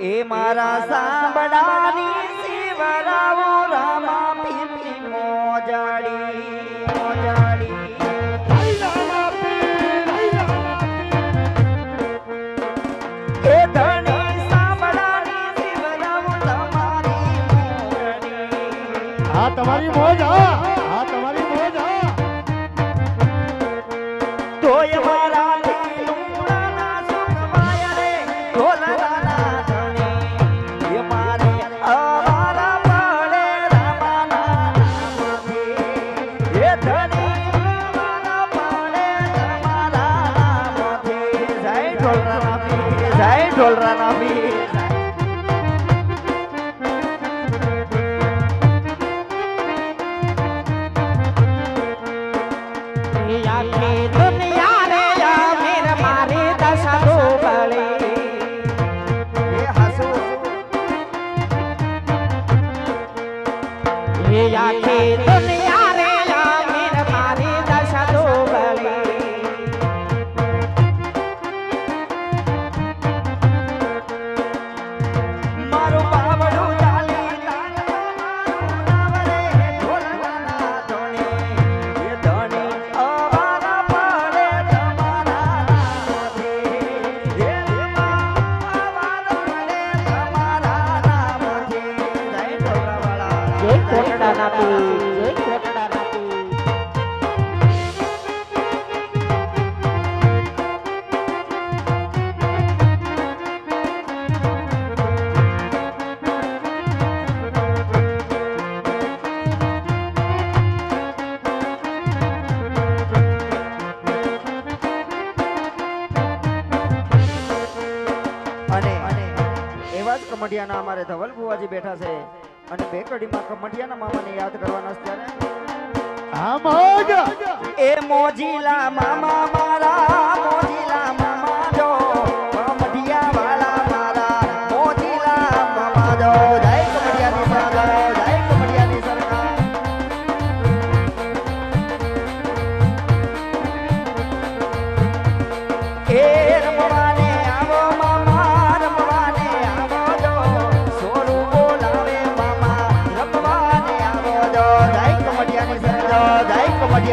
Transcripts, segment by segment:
એ મારા સાંભળાની શિવરાવો રામા પીપી મોજાડી મોજાડી. તમારી મોજ હા. சொல்றேன் நம்பி કમઠિયાના અમારે ધવલ બુવાજી બેઠા છે અને બેકડીમાં કમઠિયાના મામાને યાદ કરવાના છે ત્યારે. એ મોજીલા મામા મારા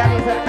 That is a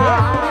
Yeah.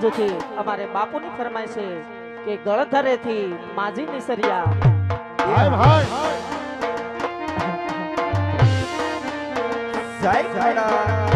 આજથી અમારે બાપુની ફરમાય છે કે ગળધરેથી માજી નિસરિયા. ભાઈ ભાઈ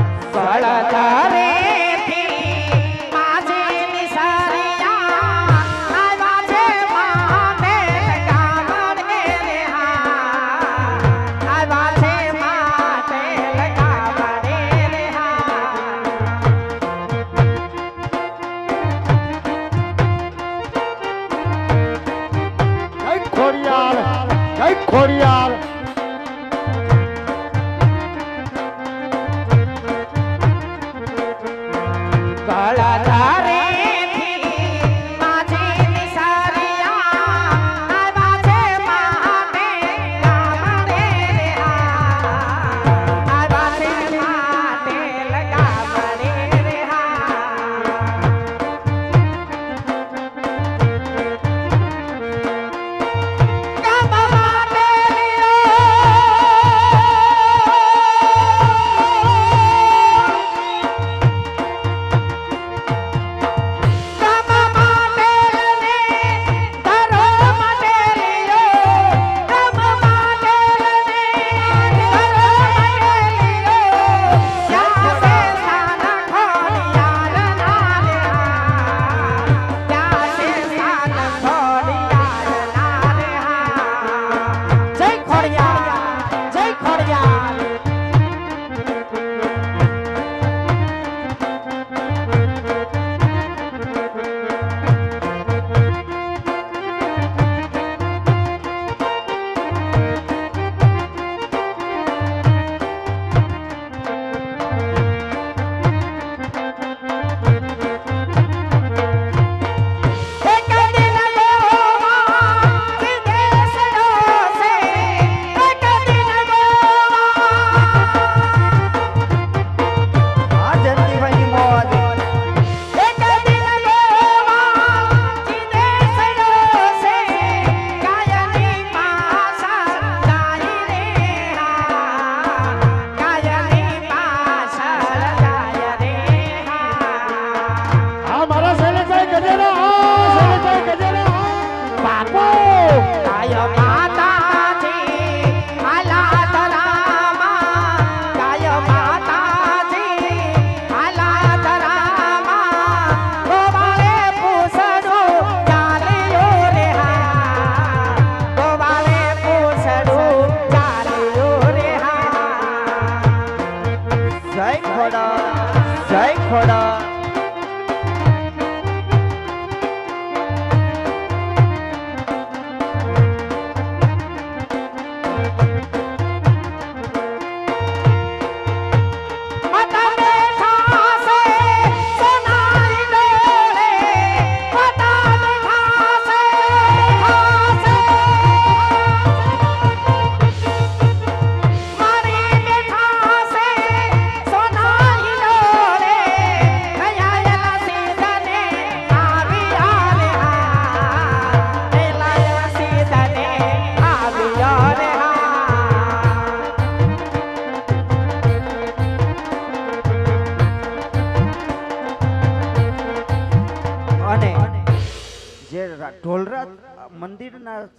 ખોડિયાર જય ખોડિયાર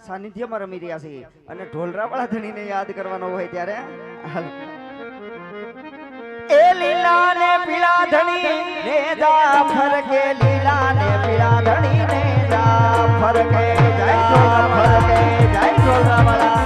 સાનિધ્યમાં રમી રહ્યા છીએ. અને ઢોલરાવાળા ધણીને યાદ કરવાનો હોય ત્યારે એ લીલા ને પીળા ધણી ને જા ફરકે લીલા ને પીળા ધણી ને જા ફરકે જય ફરકે, જય ઢોલરાવાળા.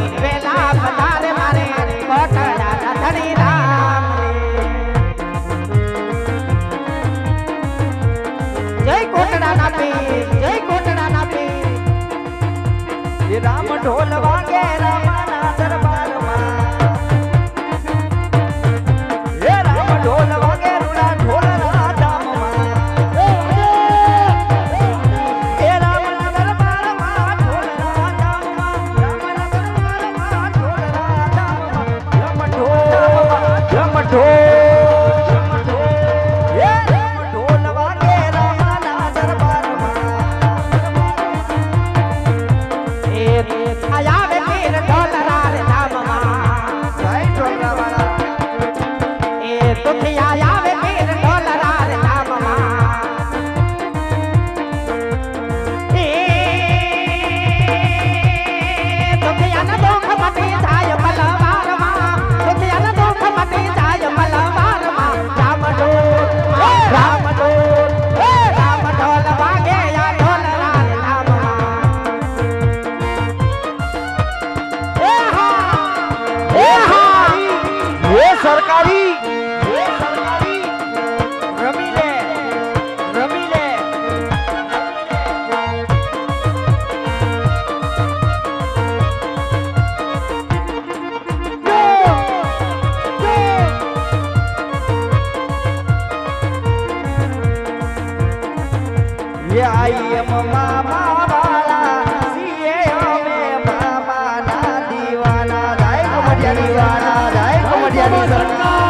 para acá.